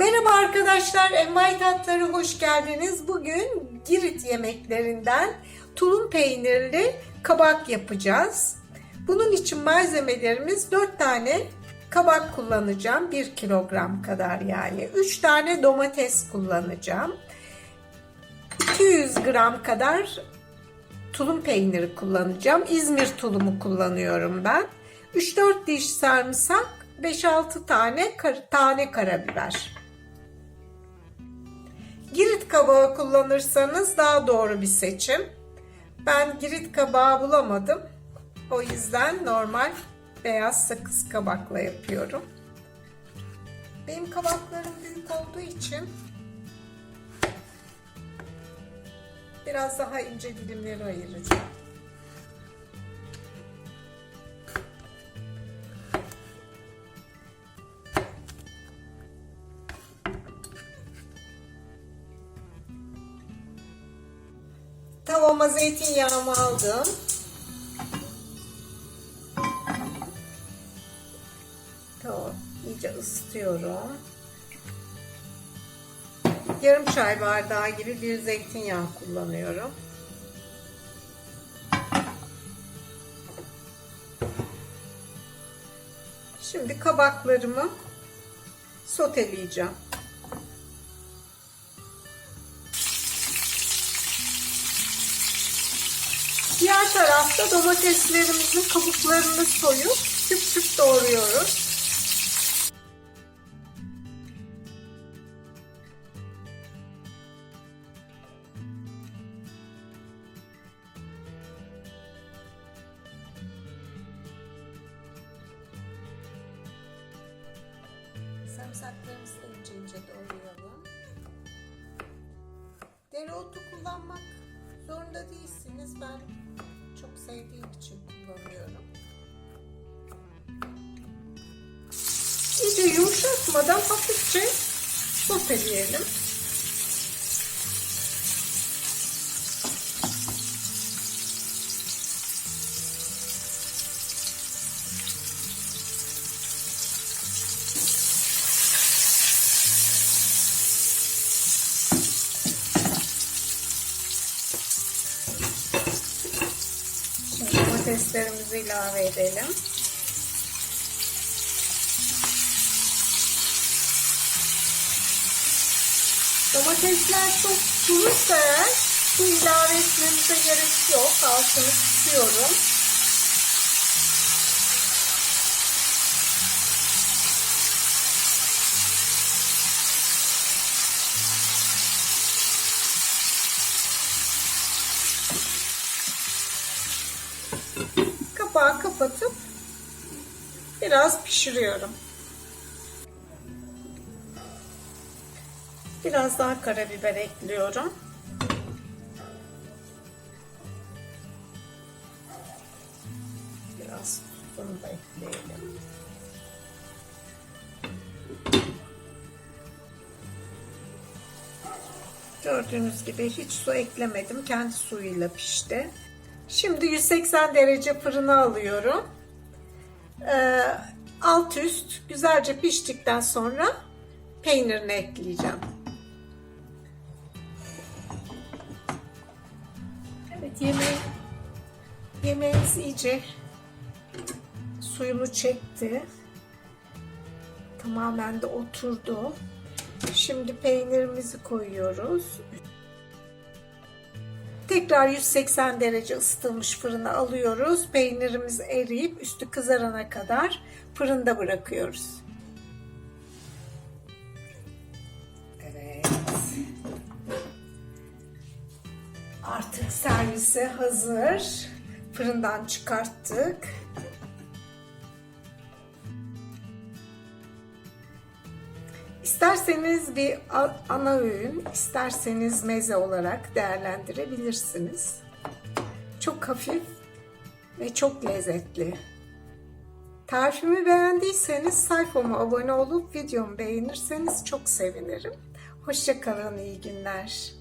Merhaba arkadaşlar, Envai Tatları hoş geldiniz. Bugün Girit yemeklerinden tulum peynirli kabak yapacağız. Bunun için malzemelerimiz 4 tane kabak kullanacağım. 1 kilogram kadar yani. 3 tane domates kullanacağım. 200 gram kadar tulum peyniri kullanacağım. İzmir tulumu kullanıyorum ben. 3-4 diş sarımsak, 5-6 tane kar- tane karabiber. Girit kabağı kullanırsanız daha doğru bir seçim. Ben girit kabağı bulamadım. O yüzden normal beyaz sakız kabakla yapıyorum. Benim kabaklarım büyük olduğu için biraz daha ince dilimleri ayıracağım. Tavama zeytinyağımı aldım. Tamam, iyice ısıtıyorum. Yarım çay bardağı gibi bir zeytinyağı kullanıyorum. Şimdi kabaklarımı soteleyeceğim. Diğer tarafta domateslerimizin kabuklarını soyup küp küp doğruyoruz. Sarımsaklarımızı da ince ince doğrayalım. Dereotu kullanmak zorunda değilsiniz. Ben çok sevdiğim için kullanıyorum. İyice yumuşatmadan hafifçe soteleyelim. Domateslerimizi ilave edelim. Domatesler çok suluysa eğer su ilave etmemize gerek yok. Altını tutuyorum. Kapağı kapatıp biraz pişiriyorum. Biraz daha karabiber ekliyorum. Biraz tuzunu da ekleyelim. Gördüğünüz gibi hiç su eklemedim. Kendi suyuyla pişti. Şimdi 180 derece fırına alıyorum. Ee, alt üst güzelce piştikten sonra peynirini ekleyeceğim. Evet yemeği, yemeğimiz iyice suyunu çekti. Tamamen de oturdu. Şimdi peynirimizi koyuyoruz. Tekrar 180 derece ısıtılmış fırına alıyoruz. Peynirimiz eriyip üstü kızarana kadar fırında bırakıyoruz. Evet. Artık servise hazır. Fırından çıkarttık. İsterseniz bir ana öğün, isterseniz meze olarak değerlendirebilirsiniz. Çok hafif ve çok lezzetli. Tarifimi beğendiyseniz sayfama abone olup videomu beğenirseniz çok sevinirim. Hoşçakalın, iyi günler.